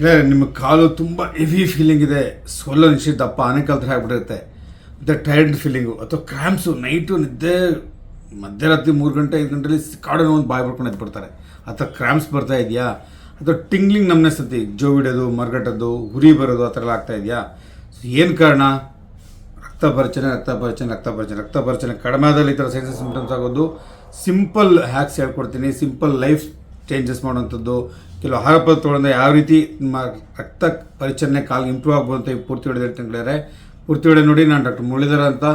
ಇಲ್ಲ ನಿಮ್ಮ ಕಾಲು ತುಂಬ ಹೆವಿ ಫೀಲಿಂಗ್ ಇದೆ. ಸೊಲ್ಲ ನಿಶ್ಚಿತ ದಪ್ಪ ಆನೆಕಾಲ ಥರ ಆಗ್ಬಿಟ್ಟಿರುತ್ತೆ. ಮತ್ತು ಟೈರ್ಡ್ ಫೀಲಿಂಗು ಅಥವಾ ಕ್ರ್ಯಾಂಪ್ಸು ನೈಟು ನಿದ್ದೆ, ಮಧ್ಯರಾತ್ರಿ ಮೂರು ಗಂಟೆ, ಐದು ಗಂಟೆಲಿ ಕಾಡು ಒಂದು ಬಾಯಿ ಬಿಡ್ಕೊಂಡು ಎದ್ಬಿಡ್ತಾರೆ. ಅಥವಾ ಕ್ರ್ಯಾಮ್ಸ್ ಬರ್ತಾ ಇದೆಯಾ? ಅಥವಾ ಟಿಂಗ್ಲಿಂಗ್ ನಮ್ಮನೆ ಸತಿ, ಜೋ ಬಿಡೋದು ಮರಗಟ್ಟೋದು, ಹುರಿ ಬರೋದು, ಆ ಥರ ಎಲ್ಲ ಆಗ್ತಾ ಇದೆಯಾ? ಏನು ಕಾರಣ? ರಕ್ತ ಪರಿಚನೆ ರಕ್ತ ಪರಿಚನೆ ರಕ್ತ ಪರಿಚನೆ ರಕ್ತ ಪರಿಚನೆ ಕಡಿಮೆ ಆದಲ್ಲಿ ಈ ಥರ ಸೈನ್ಸಸ್ ಸಿಂಪ್ಟಮ್ಸ್ ಆಗೋದು. ಸಿಂಪಲ್ ಹ್ಯಾಕ್ಸ್ ಹೇಳ್ಕೊಡ್ತೀನಿ. ಸಿಂಪಲ್ ಲೈಫ್ ಚೇಂಜಸ್ ಮಾಡುವಂಥದ್ದು, ಕೆಲವು ಆಹಾರ ಪದಾರ್ಥಗಳಿಂದ ಯಾವ ರೀತಿ ನಿಮ್ಮ ರಕ್ತ ಪರಿಚಲನೆ ಕಾಲು ಇಂಪ್ರೂವ್ ಆಗ್ಬೋದು ಅಂತ ಪೂರ್ತಿ ವಿಡಿಯೋ ಹೇಳ್ತಾರೆ ಪೂರ್ತಿ ವಿಡಿಯೋ ನೋಡಿ, ನಾನು ಡಾಕ್ಟರ್ ಮುರಳೀಧರ ಅಂತ.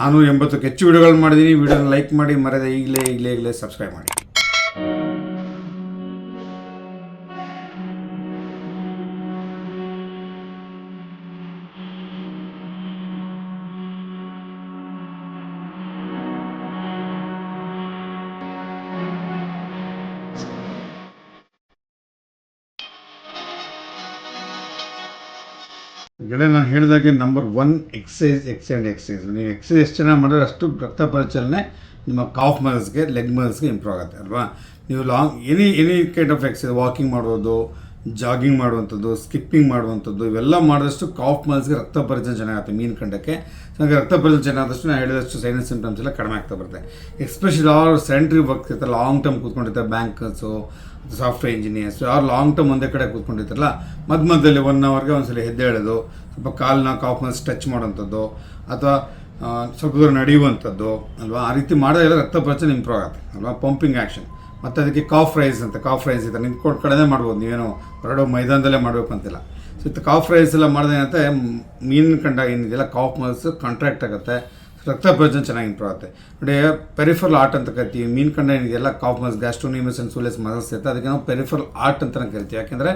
ನಾನು ಎಂಬತ್ತಕ್ಕೆ ಹೆಚ್ಚು ವಿಡಿಯೋಗಳು ಮಾಡಿದ್ದೀನಿ. ವಿಡಿಯೋನ ಲೈಕ್ ಮಾಡಿ, ಮರೆಯದೆ ಈಗಲೇ ಈಗಲೇ ಈಗಲೇ ಸಬ್ಸ್ಕ್ರೈಬ್ ಮಾಡಿ. ಗೆಳೆಯ, ನಾನು ಹೇಳಿದಾಗೆ number one exercise X and exercise ನೀವು ಎಕ್ಸೈಸ್ ಎಷ್ಟು ಚೆನ್ನಾಗಿ ಮಾಡಿದ್ರೆ ಅಷ್ಟು ರಕ್ತ ಪರಿಚಲನೆ ನಿಮ್ಮ ಕಾಫ್ ಮಸಲ್ಸ್ಗೆ ಲೆಗ್ ಮಸಲ್ಸ್ಗೆ ಇಂಪ್ರೂವ್ ಆಗುತ್ತೆ, ಅಲ್ವಾ? ನೀವು long any any kind of exercise walking ಮಾಡೋದು ಜಾಗಿಂಗ್ ಮಾಡುವಂಥದ್ದು ಸ್ಕಿಪ್ಪಿಂಗ್ ಮಾಡುವಂಥದ್ದು, ಇವೆಲ್ಲ ಮಾಡಿದಷ್ಟು ಕಾಫ್ ಮಸಲ್ಸ್ಗೆ ರಕ್ತ ಪರಿಚಲನೆ ಚೆನ್ನಾಗುತ್ತೆ ಮೀನು ಕಂಡಕ್ಕೆ ನನಗೆ ರಕ್ತ ಪರಿಚಲನೆ ಚೆನ್ನಾದಷ್ಟು ನಾನು ಹೇಳಿದಷ್ಟು ಸೈನಸ್ ಸಿಂಪ್ಟಮ್ಸ್ ಎಲ್ಲ ಕಡಿಮೆ ಆಗ್ತಾ ಬರುತ್ತೆ. ಎಸ್ಪೆಷಲಿ ಅವ್ರು ಸೆಂಟ್ರಿ ವರ್ಕ್ ಇರ್ತಾರೆ ಲಾಂಗ್ ಟರ್ಮ್ ಕೂತ್ಕೊಂಡಿರ್ತಾರೆ ಬ್ಯಾಂಕರ್ಸು ಸಾಫ್ಟ್ವೇರ್ ಇಂಜಿನಿಯರ್ಸ್ ಯಾರು ಲಾಂಗ್ ಟರ್ಮ್ ಒಂದೇ ಕಡೆ ಕೂತ್ಕೊಂಡಿರ್ತಾರಲ್ಲ, ಮಧ್ಯ ಮಧ್ಯದಲ್ಲಿ ಒನ್ ಅವರ್ಗೆ ಒಂದ್ಸಲ ಹೆದ್ದೇಳೋದು ಸ್ವಲ್ಪ ಕಾಲನ್ನ ಕಾಫ್ ಸ್ಟ್ರೆಚ್ ಟಚ್ ಮಾಡೋವಂಥದ್ದು, ಅಥವಾ ಸ್ವಲ್ಪ ದೂರ ನಡೆಯುವಂಥದ್ದು, ಅಲ್ವಾ? ಆ ರೀತಿ ಮಾಡಿದ್ರೆ ರಕ್ತ ಪ್ರಚನೆ ಇಂಪ್ರೂವ್ ಆಗುತ್ತೆ, ಅಲ್ವಾ? ಪಂಪಿಂಗ್ ಆ್ಯಕ್ಷನ್ ಮತ್ತು ಅದಕ್ಕೆ ಕಾಫ್ ರೈಸ್ ಅಂತ ಕಾಫ್ ರೈಸ್ ಇದೆ ನಿಂತ್ಕೊಂಡು ಕಡೆನೇ ಮಾಡ್ಬೋದು. ನೀವೇನು ಹೊರಡೋ ಮೈದಾನದಲ್ಲೇ ಮಾಡಬೇಕು ಅಂತಿಲ್ಲ. ಸೊ ಕಾಫ್ ರೈಸ್ ಎಲ್ಲ ಮಾಡಿದ್ರೆ ಏನಂತೆ ಮೀನು ಕಂಡ ಏನಿದೆಯಲ್ಲ ಕಾಫ್ ಮಲ್ಸ್ ಕಾಂಟ್ರಾಕ್ಟ್ ಆಗುತ್ತೆ. ರಕ್ತ ಪ್ರಯೋಜನ ಚೆನ್ನಾಗಿ ಇಂಪ್ರೂವ್ ಆಗುತ್ತೆ ನೋಡಿ ಪೆರಿಫರಲ್ ಆರ್ಟ್ ಅಂತ ಕರಿತೀವಿ. ಮೀನು ಕಂಡ ಏನಿದೆಯಲ್ಲ calf muscles gastrocnemius and soleus muscles ಇರುತ್ತೆ. ಅದಕ್ಕೆ ನಾವು ಪೆರಿಫರಲ್ ಆರ್ಟ್ ಅಂತ ಕರಿತೀವಿ. ಯಾಕೆಂದರೆ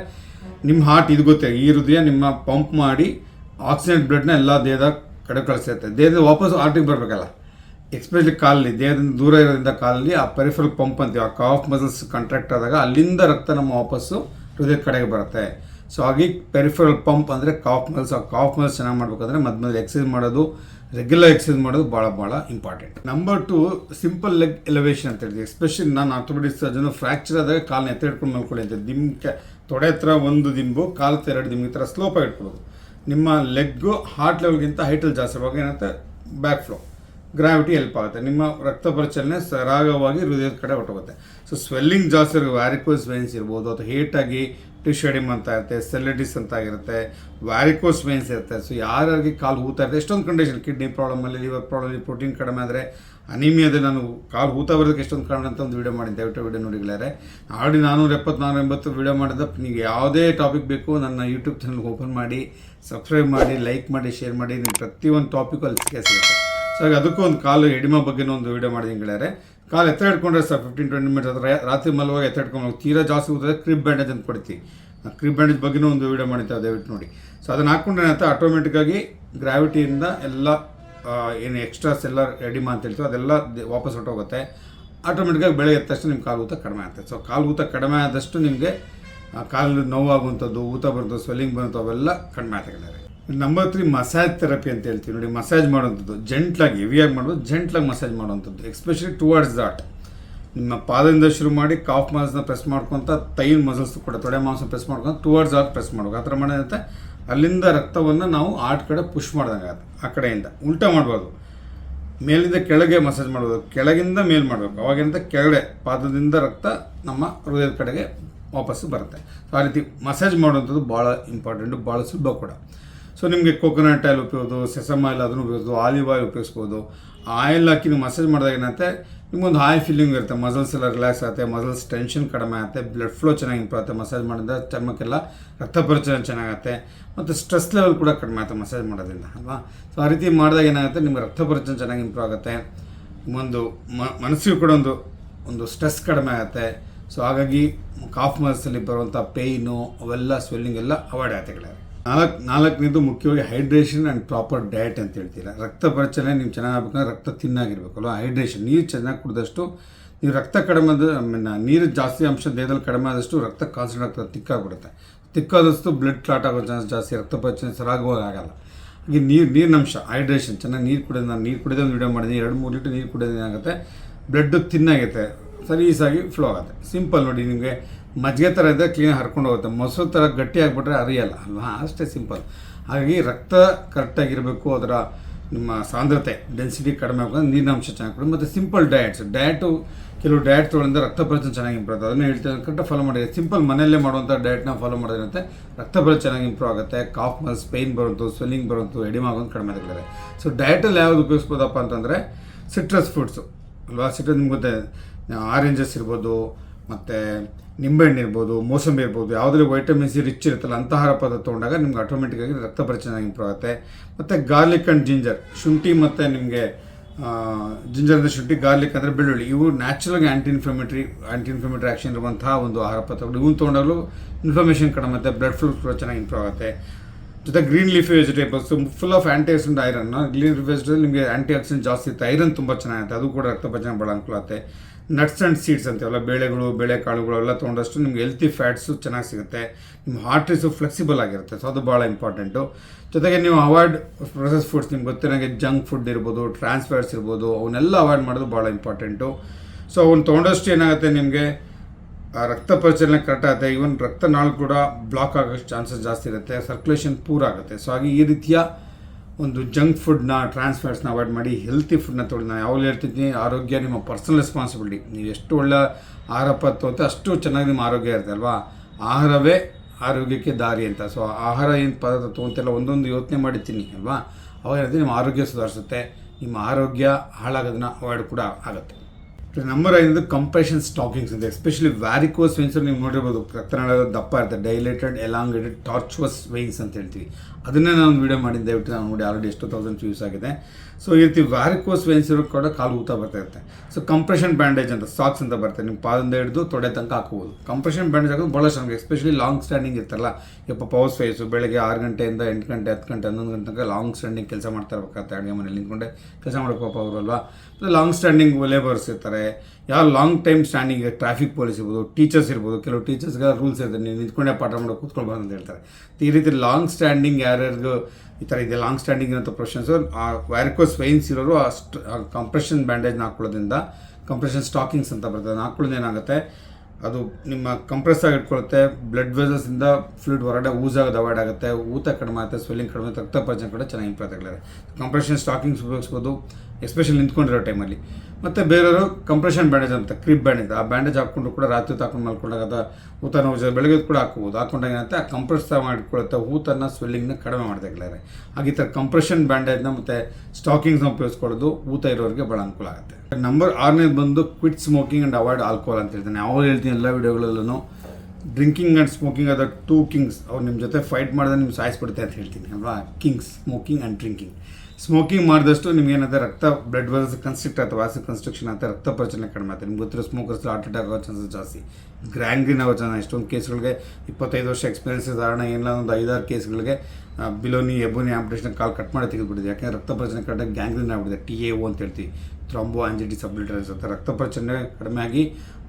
ನಿಮ್ಮ ಹಾರ್ಟ್ ಇದು ಗೊತ್ತೇ, ಈ ಹೃದಯ ನಿಮ್ಮ ಪಂಪ್ ಮಾಡಿ ಆಕ್ಸಿಜನ್ ಬ್ಲಡ್ನ ಎಲ್ಲ ದೇಹದ ಕಡೆ ಕಳಿಸಿರುತ್ತೆ. ದೇಹದ ವಾಪಸ್ ಆರ್ಟಿಗೆ ಬರಬೇಕಲ್ಲ. ಎಕ್ಸ್ಪೆಷಲಿ ಕಾಲಲ್ಲಿ, ದೇಹದಿಂದ ದೂರ ಇರೋದ್ರಿಂದ ಕಾಲಲ್ಲಿ ಆ ಪೆರಿಫರಲ್ ಪಂಪ್ ಅಂತೀವಿ. ಆ ಕಾಫ್ ಮಸಲ್ಸ್ ಕಾಂಟ್ರಾಕ್ಟ್ ಆದಾಗ ಅಲ್ಲಿಂದ ರಕ್ತ ನಮ್ಮ ವಾಪಸ್ಸು ಹೃದಯದ ಕಡೆಗೆ ಬರುತ್ತೆ. ಸೊ ಹಾಗೆ ಪೆರಿಫರಲ್ ಪಂಪ್ ಅಂದರೆ ಕಾಫ್ ಮಸಲ್ಸ್ ಆ ಕಾಫ್ ಮಸಲ್ಸ್ ಚೆನ್ನಾಗಿ ಮಾಡಬೇಕಂದ್ರೆ ಮಧ್ಯೆ ಎಕ್ಸಸೈಸ್ ಮಾಡೋದು ರೆಗ್ಯುಲರ್ ಎಕ್ಸಸೈಸ್ ಮಾಡೋದು ಭಾಳ ಭಾಳ important number two simple leg elevation ಅಂತ ಹೇಳಿದ್ವಿ. ಎಸ್ಪೆಷಲಿ ನಾನು ಆರ್ಥೋಪೆಡಿಕ್ಸ್ ಸರ್ಜನ್ ಫ್ರ್ಯಾಕ್ಚರ್ ಆದಾಗ ಕಾಲನ್ನ ಎತ್ತ ಹಿಡ್ಕೊಂಡು ಮಲ್ಕೊಳ್ಳಿ ಅಂತ ನಿಮ್ಮ ತೊಡೆ ಹತ್ರ ಒಂದು ದಿಂಬು, ಕಾಲು ಎರಡು ದಿಂಬು ಈ ಥರ ಸ್ಲೋಪಾಗಿ ಇಟ್ಕೊಳ್ಳೋದು. ನಿಮ್ಮ ಲೆಗ್ಗು ಹಾರ್ಟ್ ಲೆವೆಲ್ಗಿಂತ ಹೈಟಲ್ಲಿ ಜಾಸ್ತಿ ಇರುವಾಗ ಏನಾಗುತ್ತೆ? ಬ್ಯಾಕ್ ಫ್ಲೋ ಗ್ರಾವಿಟಿ ಹೆಲ್ಪ್ ಆಗುತ್ತೆ. ನಿಮ್ಮ ರಕ್ತ ಪರಿಚಲನೆ ಸರಾಗವಾಗಿ ಹೃದಯದ ಕಡೆ ಹೊಟ್ಟೋಗುತ್ತೆ ಸೊ ಸ್ವೆಲ್ಲಿಂಗ್ ಜಾಸ್ತಿ ಇರೋ ವ್ಯಾರಿಕೋಸ್ ವೆನ್ಸ್ ಇರ್ಬೋದು, ಅಥವಾ ಹೇಟಾಗಿ ಟಿಶ್ಯೂಡಿಮ್ ಅಂತ ಇರುತ್ತೆ ಸೆಲೆಡಿಸ್ ಅಂತ ಆಗಿರುತ್ತೆ ವ್ಯಾರಿಕೋಸ್ ವೇನ್ಸ್ ಇರುತ್ತೆ. ಸೊ ಯಾರಿಗೆ ಕಾಲು ಹೂತಾ ಇರುತ್ತೆ ಎಷ್ಟೊಂದು ಕಂಡೀಷನ್ ಕಿಡ್ನಿ ಪ್ರಾಬ್ಲಮಲ್ಲಿ ಲಿವರ್ ಪ್ರಾಬ್ಲಮ್ ಪ್ರೋಟೀನ್ ಕಡಿಮೆ ಆದರೆ ಅನಿಮಿಯಾದಲ್ಲಿ ನಾನು ಕಾಲು ಹೂತಾ ಬರೋದಕ್ಕೆ ಎಷ್ಟೊಂದು ಕಾರಣ ಅಂತ ಒಂದು ವೀಡಿಯೋ ಮಾಡಿದ್ದೆ. ದಯವಿಟ್ಟು ವೀಡಿಯೋ ನೋಡಿಗಳಾರೆ ಆಲ್ರೆಡಿ ನಾನೂರ ಎಪ್ಪತ್ನಾರು ಎಂಬತ್ತು ವಿಡಿಯೋ ಮಾಡಿದ ನಿಮಗೆ ಯಾವುದೇ ಟಾಪಿಕ್ ಬೇಕು, ನನ್ನ ಯೂಟ್ಯೂಬ್ ಚಾನಲ್ ಓಪನ್ ಮಾಡಿ ಸಬ್ಸ್ಕ್ರೈಬ್ ಮಾಡಿ ಲೈಕ್ ಮಾಡಿ ಶೇರ್ ಮಾಡಿ. ನೀವು ಪ್ರತಿಯೊಂದು ಟಾಪಿಕ್ ಅಲ್ಲಿ ಸಿಗುತ್ತೆ. ಸೊ ಹಾಗೆ ಅದಕ್ಕೂ ಒಂದು ಕಾಲು ಎಡಿಮ ಬಗ್ಗೆ ಒಂದು ವಿಡಿಯೋ ಮಾಡಿದ್ದೀನಿ ಗೆಳೆಯರೆ ಕಾಲು ಎತ್ತರ ಹಿಡ್ಕೊಂಡ್ರೆ ಸರ್ ಫಿಫ್ಟೀನ್ ಟ್ವೆಂಟಿ ಮಿನಿಟ್ಸ್ ಅಥವಾ ರಾತ್ರಿ ಮಲಗುವಾಗ ಎತ್ತರ ಹಿಡ್ಕೊಂಡು ತೀರಾ ಜಾಸ್ತಿ ಹೋದರೆ ಕ್ರಿಪ್ ಬ್ಯಾಂಡೇಜ್ ಅಂತ ಕೊಡ್ತೀವಿ ಕ್ರಿಪ್ ಬ್ಯಾಂಡೇಜ್ ಬಗ್ಗೆನೂ ಒಂದು ವಿಡಿಯೋ ಮಾಡಿದ್ದೆ, ದಯವಿಟ್ಟು ನೋಡಿ. ಸೊ ಅದನ್ನು ಹಾಕ್ಕೊಂಡ್ರೆ ಅಂತ ಆಟೋಮೆಟಿಕ್ಕಾಗಿ ಗ್ರಾವಿಟಿಯಿಂದ ಎಲ್ಲ ಏನು ಎಕ್ಸ್ಟ್ರಾ ಸೆಲ್ಲರ್ ಎಡಿಮಾ ಅಂತ ಹೇಳ್ತೀವಿ ಅದೆಲ್ಲ ವಾಪಸ್ ಹೊಟ್ಟೋಗುತ್ತೆ ಆಟೋಮೆಟಿಕ್ಕಾಗಿ ಬೆಳೆ ಎದ್ದ ತಕ್ಷಣ ನಿಮ್ಮ ಕಾಲು ಊತ ಕಡಿಮೆ ಆಗುತ್ತೆ. ಸೊ ಕಾಲು ಊತ ಕಡಿಮೆ ಆದಷ್ಟು ನಿಮಗೆ ಕಾಲು ನೋವಾಗುವಂಥದ್ದು ಊತ ಬರೋದು ಸ್ವೆಲ್ಲಿಂಗ್ ಬರೋದು ಅವೆಲ್ಲ ಕಡಿಮೆ ಆಗ್ತದೆ ನಂಬರ್ ತ್ರೀ ಮಸಾಜ್ ಥೆರಪಿ ಅಂತ ಹೇಳ್ತೀವಿ ನೋಡಿ ಮಸಾಜ್ ಮಾಡುವಂಥದ್ದು. ಜೆಂಟ್ಲಾಗಿ ಹೆವಿಯಾಗಿ ಮಾಡೋದು ಜೆಂಟ್ಲಾಗಿ ಮಸಾಜ್ ಮಾಡುವಂಥದ್ದು. ಎಸ್ಪೆಷಲಿ ಟುವರ್ಡ್ಸ್ ದಾಟ್ ನಿಮ್ಮ ಪಾದದಿಂದ ಶುರು ಮಾಡಿ ಕಾಫ್ ಮಸಲ್ಸ್ನ ಪ್ರೆಸ್ ಮಾಡ್ಕೊತ ತೈಲ್ ಮಸಲ್ಸ್ ಕೂಡ, ತೊಡೆ ಮಾಂಸ ಪ್ರೆಸ್ ಮಾಡ್ಕೊಂಡು ಟುವರ್ಡ್ಸ್ ಆರ್ಟ್ ಪ್ರೆಸ್ ಮಾಡ್ಬೇಕು ಆ ಥರ ಮಾಡೋದಂತೆ ಅಲ್ಲಿಂದ ರಕ್ತವನ್ನು ನಾವು ಆರ್ಟ್ ಕಡೆ ಪುಷ್ ಮಾಡ್ದಂಗೆ ಆಗುತ್ತೆ, ಆ ಕಡೆಯಿಂದ. ಉಲ್ಟಾ ಮಾಡ್ಬೋದು. ಮೇಲಿಂದ ಕೆಳಗೆ ಮಸಾಜ್ ಮಾಡ್ಬೋದು. ಕೆಳಗಿಂದ ಮೇಲ್ ಮಾಡಬೇಕು. ಅವಾಗಿಂದ ಕೆಳಗಡೆ, ಪಾದದಿಂದ ರಕ್ತ ನಮ್ಮ ಹೃದಯದ ಕಡೆಗೆ ವಾಪಸ್ಸು ಬರುತ್ತೆ. ಸೊ ಆ ರೀತಿ ಮಸಾಜ್ ಮಾಡುವಂಥದ್ದು ಭಾಳ ಇಂಪಾರ್ಟೆಂಟು ಭಾಳ ಸುಲಭ ಕೂಡ. ಸೊ ನಿಮಗೆ ಕೋಕೋನಟ್ ಆಯಿಲ್ ಉಪಯೋಗಿಸೋದು ಸೆಸಮ್ ಆಯಿಲ್ ಅದನ್ನು ಉಪಯೋಗಿಸೋದು ಆಲಿವ್ ಆಯಿಲ್ ಉಪಯೋಗಿಸ್ಬೋದು. ಆಯಿಲ್ ಹಾಕಿ ನೀವು ಮಸಾಜ್ ಮಾಡಿದಾಗ ಏನಾಗುತ್ತೆ? ನಿಮಗೊಂದು ಹಾಯ್ ಫೀಲಿಂಗ್ ಇರುತ್ತೆ ಮಸಲ್ಸ್ ಎಲ್ಲ ರಿಲ್ಯಾಕ್ಸ್ ಆಗುತ್ತೆ ಮಸಲ್ಸ್ ಟೆನ್ಷನ್ ಕಡಿಮೆ ಆಗುತ್ತೆ ಬ್ಲಡ್ ಫ್ಲೋ ಚೆನ್ನಾಗಿ ಇಂಪ್ರೂವ್ ಆಗುತ್ತೆ ಮಸಾಜ್ ಮಾಡಿದ್ರೆ ಚರ್ಮಕ್ಕೆಲ್ಲ ರಕ್ತ ಪರಿಚಲನೆ ಚೆನ್ನಾಗುತ್ತೆ, ಮತ್ತು ಸ್ಟ್ರೆಸ್ ಲೆವೆಲ್ ಕೂಡ ಕಡಿಮೆ ಆಗುತ್ತೆ ಮಸಾಜ್ ಮಾಡೋದ್ರಿಂದ, ಅಲ್ವಾ? ಸೊ ಆ ರೀತಿ ಮಾಡಿದಾಗ ಏನಾಗುತ್ತೆ? ನಿಮ್ಗೆ ರಕ್ತ ಪರಿಚಯ ಚೆನ್ನಾಗಿ ಇಂಪ್ರೂವ್ ಆಗುತ್ತೆ. ಒಂದು ಮನಸ್ಸಿಗೂ ಕೂಡ ಒಂದು ಒಂದು ಸ್ಟ್ರೆಸ್ ಕಡಿಮೆ ಆಗುತ್ತೆ. ಸೊ ಹಾಗಾಗಿ ಕಾಫ್ ಮಸಲ್ಲಿ ಬರುವಂಥ ಪೇಯ್ನು ಅವೆಲ್ಲ ಸ್ವೆಲ್ಲಿಂಗ್ ಎಲ್ಲ ಅವಾಯ್ಡ್ ಆಗುತ್ತೆ ಗೆಳೆಯರೆ. ನಾಲ್ಕು ನಾಲ್ಕನೇದು ಮುಖ್ಯವಾಗಿ ಹೈಡ್ರೇಷನ್ ಆ್ಯಂಡ್ ಪ್ರಾಪರ್ ಡಯಟ್ ಅಂತ ಹೇಳ್ತೀರಾ. ರಕ್ತ ಪರಿಚಲನೆ ನೀವು ಚೆನ್ನಾಗಿರ್ಬೇಕಂದ್ರೆ ರಕ್ತ ತಿನ್ನಾಗಿರ್ಬೇಕಲ್ವ ಹೈಡ್ರೇಷನ್ ನೀರು ಚೆನ್ನಾಗಿ ಕುಡಿದಷ್ಟು ನೀವು ರಕ್ತ ಕಡಿಮೆ ನೀರು ಜಾಸ್ತಿ ಅಂಶ ದೇಹದಲ್ಲಿ ಕಡಿಮೆ ಆದಷ್ಟು ರಕ್ತ ಕಾನ್ಸಂಟ್ರೇಟ್ ಆಗ್ತದೆ ತಿಕ್ಕಾಗ್ಬಿಡುತ್ತೆ. ತಿಕ್ಕಾದಷ್ಟು ಬ್ಲಡ್ ಕ್ಲಾಟ್ ಆಗೋ ಚಾನ್ಸ್ ಜಾಸ್ತಿ, ರಕ್ತ ಪರಿಚಲನೆ ಸರಾಗವಾಗಿ ಆಗಲ್ಲ. ಹಾಗೆ ನೀರು, ನೀರಿನಂಶ ಹೈಡ್ರೇಷನ್ ಚೆನ್ನಾಗಿ ನೀರು ಕುಡಿದ ನಾನು ನೀರು ಕುಡಿಯೋದು ಒಂದು ವಿಡಿಯೋ ಮಾಡಿದ್ದೀನಿ, ಎರಡು, ಮೂರು ಲೀಟರ್ ನೀರು ಕುಡಿಯೋದು ಏನಾಗುತ್ತೆ? ಬ್ಲಡ್ ತಿನ್ನಾಗುತ್ತೆ ಸಲೀಸಾಗಿ ಫ್ಲೋ ಆಗುತ್ತೆ. ಸಿಂಪಲ್ ನೋಡಿ ನಿಮಗೆ ಮಜ್ಜಿಗೆ ಥರ ಇದ್ದರೆ ಕ್ಲೀನ್ ಹರ್ಕೊಂಡು ಹೋಗುತ್ತೆ. ಮೊಸರು ಥರ ಗಟ್ಟಿ ಆಗಿಬಿಟ್ರೆ ಅರಿಯಲ್ಲ ಅಲ್ವಾ? ಅಷ್ಟೇ ಸಿಂಪಲ್ ಹಾಗಾಗಿ ರಕ್ತ ಕರೆಕ್ಟಾಗಿರಬೇಕು ಅದರ ನಿಮ್ಮ ಸಾಂದ್ರತೆ ಡೆನ್ಸಿಟಿ ಕಡಿಮೆ ನೀರಿನ ಅಂಶ ಚೆನ್ನಾಗಿ ಕೊಡಿ ಮತ್ತು ಸಿಂಪಲ್ ಡಯಟ್ಸ್ ಡಯಟು ಕೆಲವು ಡಯಟ್ ರಕ್ತ ಪರಿಚಯ ಚೆನ್ನಾಗಿ ಇಂಪ್ರೂವ್ ಆಗುತ್ತೆ. ಅದನ್ನು ಹೇಳ್ತೀನಿ ಕರೆಕ್ಟ್ ಫಾಲೋ ಮಾಡಿ ಸಿಂಪಲ್ ಮನೆಯಲ್ಲೇ ಮಾಡುವಂಥ ಡಯಟ್ನ ಫಾಲೋ ಮಾಡೋದ್ರಂತೆ ರಕ್ತ ಪರಿಚಯ ಚೆನ್ನಾಗಿ ಇಂಪ್ರೂವ್ ಆಗುತ್ತೆ. ಕಾಫ್ ಮಲ್ಸ್ ಪೈನ್ ಬರೋದು ಸ್ವೆಲ್ಲಿಂಗ್ ಬರೋದು ಎಡಿಮ ಆಗೋದು ಕಡಿಮೆ ಆಗುತ್ತೆ. ಸೊ ಡಯಟಲ್ಲಿ ಯಾವ್ದು ಉಪಯೋಗಿಸ್ಬೋದಪ್ಪ ಅಂತಂದರೆ ಸಿಟ್ರಸ್ ಫ್ರೂಟ್ಸು ಅಲ್ವಾ? ಸಿಟ್ರಸ್ ನಿಮ್ಗೆ ಗೊತ್ತೆ ಆರೆಂಜಸ್ ಇರ್ಬೋದು ಮತ್ತು ನಿಂಬೆಹಣ್ಣು ಇರ್ಬೋದು, ಮೋಸಂಬಿ ಇರ್ಬೋದು, ಯಾವುದ್ರಲ್ಲಿ ವೈಟಮಿನ್ ಸಿ ರಿಚ್ ಇರುತ್ತಲ್ಲ ಅಂತ ಆಹಾರ ಪದಾರ್ಥ ತೊಗೊಂಡಾಗ ನಿಮ್ಗೆ ಆಟೋಮೆಟಿಕ್ಕಾಗಿ ರಕ್ತ ಪರಿಚಯ ಇಂಪ್ರೂವ್ ಆಗುತ್ತೆ ಮತ್ತು ಗಾರ್ಲಿಕ್ ಆ್ಯಂಡ್ ಜಿಂಜರ್ ಶುಂಠಿ ಮತ್ತು ನಿಮಗೆ ಜಿಂಜರ್ ಅಂದರೆ ಶುಂಠಿ ಗಾರ್ಲಿಕ್ ಅಂದರೆ ಬೆಳ್ಳುಳ್ಳಿ, ಇವು ನ್ಯಾಚುರಲ್ಗೆ anti inflammatory anti inflammatory action ಇರುವಂತಹ ಒಂದು ಆಹಾರ ಪದಾರ್ಥಗಳು ಇವನ್ನ ತೊಗೊಂಡಾಗಲೂ ಇನ್ಫ್ಲಮೇಷನ್ ಕಡಿಮೆ ಆಗುತ್ತೆ ಬ್ಲಡ್ ಫ್ಲೂ ಕೂಡ ಚೆನ್ನಾಗಿ ಇಂಪ್ರೂವ್ ಆಗುತ್ತೆ ಜೊತೆ green leaf vegetables full of antioxidant iron green leaf vegetable ನಿಮಗೆ ಆ್ಯಂಟಿ ಆಕ್ಸಿಡೆಂಟ್ ಜಾಸ್ತಿ ಇತ್ತು ಐರನ್ ತುಂಬ ಚೆನ್ನಾಗಿರುತ್ತೆ. ಅದು ಕೂಡ ರಕ್ತ ಪಚನ ಭಾಳ ಅನುಕೂಲ ಆಗುತ್ತೆ. ನಟ್ಸ್ ಆ್ಯಂಡ್ ಸೀಡ್ಸ್ ಅಂತೀವಲ್ಲ, ಬೇಳೆಗಳು, ಬೇಳೆಕಾಳುಗಳು ಎಲ್ಲ ತೊಗೊಂಡಷ್ಟು ನಿಮ್ಗೆ ಹೆಲ್ತಿ ಫ್ಯಾಟ್ಸು ಚೆನ್ನಾಗಿ ಸಿಗುತ್ತೆ. ನಿಮ್ಮ ಹಾರ್ಟ್ ಫ್ಲೆಕ್ಸಿಬಲ್ ಆಗಿರುತ್ತೆ. ಸೊ ಅದು ಭಾಳ ಇಂಪಾರ್ಟೆಂಟು ಜೊತೆಗೆ ನೀವು ಅವಾಯ್ಡ್ ಪ್ರೊಸೆಸ್ ಫುಡ್ಸ್ ನಿಮ್ಗೆ ಗೊತ್ತಿರೋಂಗೆ ಜಂಕ್ ಫುಡ್ ಇರ್ಬೋದು ಟ್ರಾನ್ಸ್ಫರ್ಸ್ ಇರ್ಬೋದು, ಅವನ್ನೆಲ್ಲ ಅವಾಯ್ಡ್ ಮಾಡೋದು ಭಾಳ ಇಂಪಾರ್ಟೆಂಟು ಸೊ ಅವ್ನು ತೊಗೊಂಡಷ್ಟು ಏನಾಗುತ್ತೆ ನಿಮಗೆ? ರಕ್ತ ಪರಿಚಲನೆ ಕರೆಕ್ಟ್ ಆಗುತ್ತೆ. ಈವನ್ ರಕ್ತನಾಳು ಕೂಡ ಬ್ಲಾಕ್ ಆಗೋಷ್ಟು ಚಾನ್ಸಸ್ ಜಾಸ್ತಿ ಇರುತ್ತೆ. ಸರ್ಕ್ಯುಲೇಷನ್ ಪೂರ್ ಆಗುತ್ತೆ. ಸೊ ಹಾಗೆ ಈ ರೀತಿಯ ಒಂದು ಜಂಕ್ ಫುಡ್ನ ಟ್ರಾನ್ಸ್ಫರ್ಸ್ನ ಅವಾಯ್ಡ್ ಮಾಡಿ ಹೆಲ್ತಿ ಫುಡ್ನ ತೊಗೊಳ್ಳಿ. ನಾನು ಯಾವಾಗಲೂ ಹೇಳ್ತಿದ್ದೀನಿ, ಆರೋಗ್ಯ ನಿಮ್ಮ ಪರ್ಸನಲ್ ರೆಸ್ಪಾನ್ಸಿಬಿಲಿಟಿ ನೀವು ಎಷ್ಟು ಒಳ್ಳೆ ಆಹಾರ ಪತ್ತು ಅಷ್ಟು ಚೆನ್ನಾಗಿ ನಿಮ್ಮ ಆರೋಗ್ಯ ಇರುತ್ತೆ, ಅಲ್ವಾ? ಆಹಾರವೇ ಆರೋಗ್ಯಕ್ಕೆ ದಾರಿ ಅಂತ. ಸೊ ಆಹಾರ ಏನು ಪದಾರ್ಥ ತೊಗೊಂತೆಲ್ಲ ಒಂದೊಂದು ಯೋಚನೆ ಮಾಡಿರ್ತೀನಿ ಅಲ್ವಾ? ಅವಾಗ ಹೇಳ್ತೀನಿ, ನಿಮ್ಮ ಆರೋಗ್ಯ ಸುಧಾರಿಸುತ್ತೆ. ನಿಮ್ಮ ಆರೋಗ್ಯ ಹಾಳಾಗೋದನ್ನ ಅವಾಯ್ಡ್ ಕೂಡ ಆಗುತ್ತೆ. ನಂಬರ್ ಐದು ಕಂಪ್ರೆಷನ್ ಸ್ಟಾಕಿಂಗ್ಸ್ ಅಂತ ಎಸ್ಪೆಷಲಿ ವ್ಯಾರಿಕೋಸ್ ವೆನ್ಸ್ ನೀವು ನೋಡಿರ್ಬೋದು ಕನ್ನಡದ ದಪ್ಪ ಇರ್ತದೆ ಡೈಲೇಟೆಡ್ ಎಲಾಂಗೇಟೆಡ್ ಟಾರ್ಚುವಸ್ ವೆಯ್ನ್ಸ್ ಅಂತ ಹೇಳ್ತೀವಿ. ಅದನ್ನೇ ನಾನು ವೀಡಿಯೋ ಮಾಡಿದ್ದೆ, ದಯವಿಟ್ಟು ನಾನು ನೋಡಿ ಆಲ್ರೆಡಿ ಎಷ್ಟು ತೌಸಂಡ್ ವ್ಯೂಸ್ ಆಗಿದೆ. ಸೊ ಈ ರೀತಿ ವ್ಯಾರಿಕೋಸ್ ವೇನ್ಸ್ ಕೂಡ ಕಾಲು ಊತ ಬರ್ತಾ ಇರುತ್ತೆ. ಸೊ ಕಂಪ್ರೆಷನ್ ಬ್ಯಾಂಡೇಜ್ ಅಂತ ಸಾಕ್ಸ್ ಅಂತ ಬರುತ್ತೆ. ನಿಮ್ಮ ಪಾದಿಂದ ಹಿಡಿದು ತೊಡೆ ತನಕ ಹಾಕ್ಬೋದು. ಕಂಪ್ರೆಷನ್ ಬ್ಯಾಂಡೇಜ್ ಹಾಕೋದು ಭಾಳ ಚೆನ್ನಾಗಿ ಎಸ್ಪೆಷಲಿ ಲಾಂಗ್ ಸ್ಟ್ಯಾಂಡಿಂಗ್ ಇರ್ತಾರಲ್ಲ. ಯಪ್ಪ ಪವರ್ಸ್ ಫೇಸು ಬೆಳಗ್ಗೆ ಆರು ಗಂಟೆಯಿಂದ ಎಂಟು ಗಂಟೆ, ಹತ್ತು ಗಂಟೆ, ಹನ್ನೊಂದು ಗಂಟೆ ತನಕ ಲಾಂಗ್ ಸ್ಟ್ಯಾಂಡಿಂಗ್ ಕೆಲಸ ಮಾಡ್ತಾ ಇರ್ಬೇಕಾಗುತ್ತೆ. ಅಡುಗೆ ಮನೇಲಿ ನಿಂತ್ಕೊಂಡೆ ಕೆಲಸ ಮಾಡೋಕೆ ಪಾಪ ಅವರಲ್ವಾ ಮತ್ತು ಲಾಂಗ್ ಸ್ಟ್ಯಾಂಡಿಂಗ್ ಲೇಬರ್ಸ್ ಇರ್ತಾರೆ. ಯಾವ long time standing traffic police ಇರ್ಬೋದು ಟೀಚರ್ಸ್ ಇರ್ಬೋದು, ಕೆಲವು ಟೀಚರ್ಸ್ಗೆ ರೂಲ್ಸ್ ಇರ್ತದೆ, ನೀವು ನಿಂತ್ಕೊಂಡೇ ಪಾಠ ಮಾಡೋ ಕೂತ್ಕೊಳ್ಬಾರ್ದು ಅಂತ ಹೇಳ್ತಾರೆ. ಈ ರೀತಿ ಲಾಂಗ್ ಸ್ಟ್ಯಾಂಡಿಂಗ್ ಯಾರ್ಯಾರಿಗೂ ಈ ಥರ ಇದೆ ಲಾಂಗ್ ಸ್ಟ್ಯಾಂಡಿಂಗ್ ಇರೋಂಥ ಪ್ರೊಫೆಷನ್ಸು ಆ ವೈರ್ಕೋಸ್ ವೈನ್ಸ್ ಇರೋರು, ಆ ಸ್ಟ್ ಕಂಪ್ರೆಷನ್ ಬ್ಯಾಂಡೇಜ್ನ ಹಾಕೊಳ್ಳೋದ್ರಿಂದ ಕಂಪ್ರೆಷನ್ ಸ್ಟಾಕಿಂಗ್ಸ್ ಅಂತ ಬರ್ತದೆ ಹಾಕೊಳ್ಳೋದು ಏನಾಗುತ್ತೆ, ಅದು ನಿಮ್ಮ ಕಂಪ್ರೆಸ್ ಆಗಿ ಇಟ್ಕೊಳ್ಳುತ್ತೆ ಬ್ಲಡ್ ವೆಸಲ್ಸಿಂದ ಫ್ಲೂಯಿಡ್ ಹೊರಗಡೆ ಆಗೋದು ಅವಾಯ್ಡ್ ಆಗುತ್ತೆ, ಊತ ಕಡಿಮೆ ಆಗುತ್ತೆ ಸ್ವೆಲ್ಲಿಂಗ್ ಕಡಿಮೆ ರಕ್ತ ಪರಿಚಯ ಕೂಡ ಚೆನ್ನಾಗಿ ಇಂಪ್ರೂವ್ ಆಗಲಿದೆ ಕಂಪ್ರೆಷನ್ ಸ್ಟಾಕಿಂಗ್ಸ್ ಉಪಯೋಗಿಸ್ಬೋದು ಎಸ್ಪೆಷಲಿ ನಿಂತ್ಕೊಂಡಿರೋ ಟೈಮಲ್ಲಿ ಮತ್ತು ಬೇರೆಯವರು ಕಂಪ್ರೆಷನ್ ಬ್ಯಾಂಡೇಜ್ ಅಂತ ಕ್ರಿಪ್ ಬ್ಯಾಂಡೇಜ್ ಆ ಬ್ಯಾಂಡೇಜ್ ಹಾಕ್ಕೊಂಡು ಕೂಡ ರಾತ್ರಿ ಹೊತ್ತು ಹಾಕೊಂಡು ಮಲ್ಕೊಂಡಾಗ ಅದು ಊತ ನೋವು ಬೆಳಗ್ಗೆ ಕೂಡ ಹಾಕ್ಬೋದು. ಹಾಕೊಂಡಾಗ ಏನಂತೆ ಆ ಕಂಪ್ರೆಸ್ ಮಾಡಿಕೊಳ್ಳುತ್ತೆ. ಊತನ ಸ್ವೆಲ್ಲಿಂಗ್ನ ಕಡಿಮೆ ಮಾಡ್ತಾ ಇದ್ದಾರೆ. ಹಾಗೆ ಈ ಥರ ಕಂಪ್ರೆಷನ್ ಬ್ಯಾಂಡೇಜ್ನ ಮತ್ತು ಸ್ಟಾಕಿಂಗ್ಸ್ನ ಉಪಯೋಗಿಸ್ಕೊಳ್ಳೋದು ಊತ ಇರೋರಿಗೆ ಭಾಳ ಅನುಕೂಲ ಆಗುತ್ತೆ. ನಂಬರ್ ಆರನೇದು ಬಂದು quit smoking and avoid alcohol ಅಂತ ಹೇಳ್ತೀನಿ. ಯಾವಾಗ ಹೇಳ್ತೀನಿ ಎಲ್ಲ ವಿಡಿಯೋಗಳಲ್ಲೂ ಡ್ರಿಂಕಿಂಗ್ ಆ್ಯಂಡ್ ಸ್ಮೋಕಿಂಗ್ ಅದ ಟೂ ಕಿಂಗ್ಸ್ ಅವ್ರು ನಿಮ್ಮ ಜೊತೆ ಫೈಟ್ ಮಾಡಿದ್ರೆ ನಿಮ್ಗೆ ಸಾಯಿಸ್ಬಿಡುತ್ತೆ ಅಂತ ಹೇಳ್ತೀನಿ. ಅಲ್ವಾ? Kings smoking and drinking smoking ಮಾಡಿದಷ್ಟು ನಿಮ್ಗೆ ರಕ್ತ ಬ್ಲಡ್ ವೆಲ್ಸ್ ಕನ್ಸ್ಟ್ರಿಕ್ಟ್ ಅಥವಾ ವಾಸಿ ಕನ್ಸ್ಟ್ರಕ್ಷನ್ ಅಂತ ರಕ್ತ ಪ್ರಚನೆ ಕಡಿಮೆ ಆಗುತ್ತೆ. ನಿಮ್ಗೆ ಗೊತ್ತಿರೋ ಸ್ಮೋಕರ್ಸ್ ಹಾರ್ಟ್ ಅಟ್ಯಾಕ್ ಆಗೋ ಚಾನ್ಸಸ್ ಜಾಸ್ತಿ. ಗ್ರ್ಯಾಂಗ್ರೀನ್ ಆಗೋ ಚಾನ್ಸ್ ಎಷ್ಟೊಂದು ಕೇಸ್ಗಳಿಗೆ ಇಪ್ಪತ್ತೈದು ವರ್ಷ ಎಕ್ಸ್ಪೀರಿಯನ್ಸ್ ಕಾರಣ ಏನಿಲ್ಲ ಒಂದು ಐದಾರು ಕೇಸ್ಗಳಿಗೆ ಬಿಲೋನಿ ಎಬೋನಿ ಆಂಪ್ಟೇಷನ್ ಕಾಲ್ ಕಟ್ ಮಾಡಿ ತೆಗೆದುಬಿಟ್ಟಿದೆ. ಯಾಕೆಂದರೆ ರಕ್ತ ಪ್ರಚನೆ ಕಡೆ ಗ್ಯಾಂಗ್ರೀನ್ ಆಗಿಬಿಟ್ಟಿದೆ. ಟಿ ಎ ಓ ಅಂತ ಹೇಳ್ತೀವಿ. ಥ್ರಾಂಬೋ ಆಂಜಿಟಿ ಸಬ್ಲಿಟರ್ಸ್ ಅಂತ ರಕ್ತ ಪ್ರಚನೆ ಕಡಿಮೆ ಆಗಿ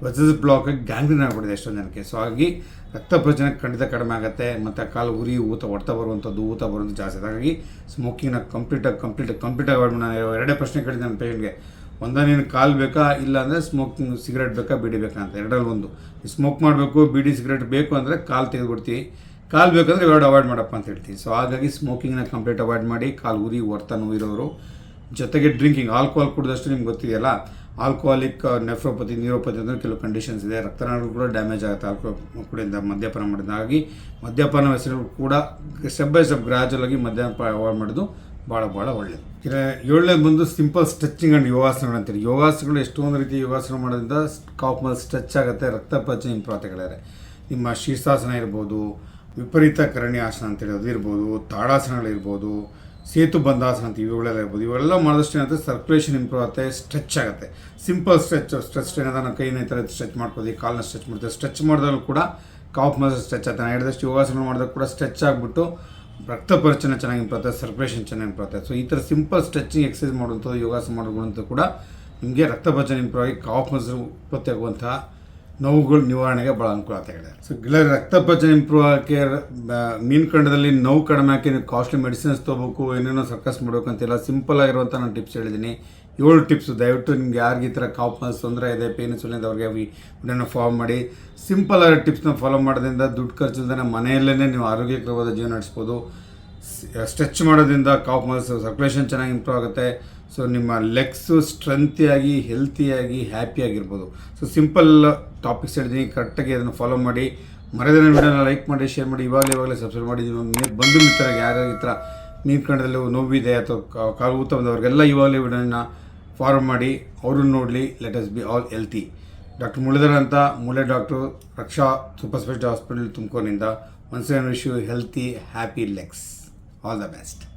ವೆಸಸ್ ಬ್ಲಾಕ್ ಗ್ಯಾಂಗ್ರೀನ್ ಆಗಿಬಿಡಿದೆ ಎಷ್ಟೊಂದು ಜನಕ್ಕೆ. ಸೊ ಹಾಗಾಗಿ ರಕ್ತ ಪ್ರಚನೆ ಖಂಡಿತ ಕಡಿಮೆ ಆಗುತ್ತೆ, ಮತ್ತು ಕಾಲು ಉರಿ, ಊತ, ಹೊಡ್ತಾ ಬರುವಂಥದ್ದು, ಊತ ಬರುವಂಥದ್ದು ಜಾಸ್ತಿ. ಹಾಗಾಗಿ ಸ್ಮೋಕಿಂಗ್ನ ಕಂಪ್ಲೀಟಾಗಿ ಕಂಪ್ಲೀಟ್ ಕಂಪ್ಲೀಟಾಗಿ ಅವಾಯ್ಡ್ ನಾನು ಎರಡೇ ಪ್ರಶ್ನೆ ಕೇಳಿದೆ ನನ್ನ ಪೇಷಂಟ್ಗೆ ಒಂದ, ನೀನು ಕಾಲ್ ಬೇಕಾ, ಇಲ್ಲ ಅಂದರೆ ಸ್ಮೋಕಿಂಗ್ ಸಿಗರೇಟ್ ಬೇಕಾ, ಬಿಡಿ ಬೇಕಾ ಅಂತ. ಎರಡರಲ್ಲಿ ಒಂದು. ಸ್ಮೋಕ್ ಮಾಡಬೇಕು, ಬಿಡಿ ಸಿಗರೇಟ್ ಬೇಕು ಅಂದರೆ ಕಾಲು ತೆಗೆದುಬಿಡ್ತೀವಿ ಕಾಲು ಬೇಕಂದ್ರೆ ಎರಡು ಅವಾಯ್ಡ್ ಮಾಡಪ್ಪ ಅಂತ ಹೇಳ್ತೀವಿ ಸೊ ಹಾಗಾಗಿ ಸ್ಮೋಕಿಂಗ್ನ ಕಂಪ್ಲೀಟ್ ಅವಾಯ್ಡ್ ಮಾಡಿ, ಕಾಲು ಉರಿ ಹೊರ್ತಾ ನೋವು ಇರೋರು ಜೊತೆಗೆ ಡ್ರಿಂಕಿಂಗ್ ಆಲ್ಕೋಹಾಲ್ ಕುಡಿದಷ್ಟು ನಿಮ್ಗೆ ಗೊತ್ತಿದೆಯಲ್ಲ? ಆಲ್ಕೋಹಾಲಿಕ್ ನೆಫ್ರೋಪತಿ ನ್ಯೂರೋಪತಿ ಅಂದರೆ ಕೆಲವು ಕಂಡೀಷನ್ಸ್ ಇದೆ. ರಕ್ತನಾಳಗಳು ಕೂಡ ಡ್ಯಾಮೇಜ್ ಆಗುತ್ತೆ. ಆಲ್ಕೋಹಾಲ್ ಕುಡಿಯಿಂದ ಮದ್ಯಪಾನ ಮಾಡಿದ ಹಾಗಾಗಿ ಮದ್ಯಪಾನ ಹೆಸರು ಕೂಡ ಸ್ಟೆಪ್ ಬೈ ಸ್ಟೆಪ್ ಗ್ರಾಜುವಲ್ ಆಗಿ ಮದ್ಯಪಾನ ಅವಾಯ್ಡ್ ಮಾಡೋದು ಭಾಳ ಭಾಳ ಒಳ್ಳೆಯದು ಏಳನೇದು ಬಂದು ಸಿಂಪಲ್ ಸ್ಟ್ರೆಚಿಂಗ್ ಆ್ಯಂಡ್ ಯೋಗಾಸನಗಳು ಅಂತೀರಿ. ಯೋಗಾಸನಗಳು ಎಷ್ಟೊಂದು ರೀತಿ ಯೋಗಾಸನ ಮಾಡೋದ್ರಿಂದ ಕಾಫ್ ಮಲ್ ಸ್ಟ್ರೆಚ್ ಆಗುತ್ತೆ, ರಕ್ತ ಪಚನ ಇಂಪ್ರೂವ್ ನಿಮ್ಮ ಶೀರ್ಷಾಸನ ಇರ್ಬೋದು, ವಿಪರೀತ ಕರಣಿ ಆಸನ ಅಂತೇಳಿ ಅದು ಇರ್ಬೋದು ತಾಡಾಸನಗಳಿರ್ಬೋದು ಸೇತು ಬಂದಾಸನ ಅಂತ ಇವುಗಳೆಲ್ಲ ಇರ್ಬೋದು ಇವೆಲ್ಲ ಮಾಡಿದಷ್ಟು ಏನಾಗುತ್ತೆ ಸರ್ಕ್ಯುಲೇಷನ್ ಇಂಪ್ರೂವ್ ಆಗುತ್ತೆ ಸ್ಟ್ರೆಚ್ ಆಗುತ್ತೆ. ಸಿಂಪಲ್ ಸ್ಟ್ರೆಚ್ ಸ್ಟ್ರೆಚ್ ಏನಾದ? ನಾವು ಕೈನ ಈ ಥರ ಸ್ಟ್ರೆಚ್ ಮಾಡ್ಬೋದು ಕಾಲನ್ನ ಸ್ಟ್ರೆಚ್ ಮಾಡ್ತೀವಿ ಸ್ಟ್ರೆಚ್ ಮಾಡಿದ್ರೂ ಕೂಡ ಕಾಫ್ ಮಸಲ್ ಸ್ಟ್ರೆಚ್ ಆಗುತ್ತೆ ನಾನು ಹೇಳಿದಷ್ಟು ಯೋಗಾಸನ ಮಾಡಿದಾಗ ಕೂಡ ಸ್ಟ್ರೆಚ್ ಆಗಿಬಿಟ್ಟು ರಕ್ತ ಪರಿಚಯ ಚೆನ್ನಾಗಿ ಇಂಪ್ರೂವ್ ಆಗುತ್ತೆ ಸರ್ಕ್ಯುಲೇಷನ್ ಚೆನ್ನಾಗಿ ಇಂಪ್ರೂವ್ ಆಗುತ್ತೆ. ಸೊ ಈ ಥರ ಸಿಂಪಲ್ ಸ್ಟ್ರೆಚಿಂಗ್ ಎಕ್ಸಸೈಸ್ ಮಾಡುವಂಥದ್ದು, ಯೋಗಾಸನ ಮಾಡೋದಂತ ಕೂಡ ನಿಮಗೆ ರಕ್ತ ಪರಿಚಲನೆ ಇಂಪ್ರೂವ್ ಆಗಿ ಕಾಫ್ ಮಸಲ್ ಉತ್ಪತ್ತಿ ಆಗುವಂತಹ ನೋವುಗಳು ನಿವಾರಣೆಗೆ ಭಾಳ ಅನುಕೂಲ ಇದೆ ಸೊ ಗಿಳ ರಕ್ತ ಪರಿಚಲನೆ ಇಂಪ್ರೂವ್ ಆಗೋಕ್ಕೆ ಮೀನು ಖಂಡದಲ್ಲಿ ನೋವು ಕಡಿಮೆ ಹಾಕಿ ನೀವು ಕಾಸ್ಟ್ಲಿ ಮೆಡಿಸಿನ್ಸ್ ತೊಗೋಬೇಕು, ಏನೇನೋ ಸರ್ಕಸ್ ಮಾಡಬೇಕು ಅಂತೆಲ್ಲ ಸಿಂಪಲ್ ಆಗಿರುವಂಥ ನಾನು ಟಿಪ್ಸ್ ಹೇಳಿದ್ದೀನಿ. ಏಳು ಟಿಪ್ಸು ದಯವಿಟ್ಟು ನಿಮ್ಗೆ ಯಾರಿಗೆ ಈ ಥರ ಕಾಪ್ ಮಸ್ ತೊಂದರೆ ಇದೆ ಪೇನಿಸುಲಿಂದ ಅವ್ರಿಗೆ ವಿಡಿಯೋನ ಫಾಲೋ ಮಾಡಿ. ಸಿಂಪಲ್ ಆಗಿರೋ ಟಿಪ್ಸ್ನ ಫಾಲೋ ಮಾಡೋದ್ರಿಂದ ದುಡ್ಡು ಖರ್ಚಿಲ್ದೇ ಮನೆಯಲ್ಲೇ ನೀವು ಆರೋಗ್ಯಕರವಾದ ಜೀವನ ನಡೆಸ್ಬೋದು. ಸ್ಟ್ರೆಚ್ ಮಾಡೋದ್ರಿಂದ ಕಾಫ್ ಮಸ್ ಸರ್ಕ್ಯುಲೇಷನ್ ಚೆನ್ನಾಗಿ ಇಂಪ್ರೂವ್ ಆಗುತ್ತೆ. ಸೊ ನಿಮ್ಮ ಲೆಗ್ಸು ಸ್ಟ್ರೆಂತಿಯಾಗಿ ಹೆಲ್ತಿಯಾಗಿ ಹ್ಯಾಪಿಯಾಗಿರ್ಬೋದು ಸೊ ಸಿಂಪಲ್ ಟಾಪಿಕ್ಸ್ ಹೇಳಿದ್ದೀನಿ ಕರೆಕ್ಟಾಗಿ ಅದನ್ನು ಫಾಲೋ ಮಾಡಿ. ಮರೆದ ವಿಡಿಯೋನ ಲೈಕ್ ಮಾಡಿ ಶೇರ್ ಮಾಡಿ, ಇವಾಗಲೇ ಇವಾಗಲೇ ಸಬ್ಸ್ಕ್ರೈಬ್ ಮಾಡಿ. ನಿಮ್ಮ ಮಿತ್ರ ಮಿತ್ರರಿಗೆ ಯಾರ್ಯಾರ ಈ ಥರ ಕಂಡದಲ್ಲಿ ನೋವಿದೆ ಅಥವಾ ಕಾಲು ಊತ ಬಂದವ್ರಿಗೆಲ್ಲ ಇವಾಗಲೇ ವಿಡಿಯೋನ ಫಾರ್ವರ್ಡ್ ಮಾಡಿ. ಅವ್ರನ್ನ ನೋಡಲಿ let us be all healthy doctor ಮುಳಿದರ ಅಂತ ಮೂಳೆ doctor Raksha super speciality hospital ತುಮಕೂರಿನಿಂದ. Once wish you healthy happy legs all the best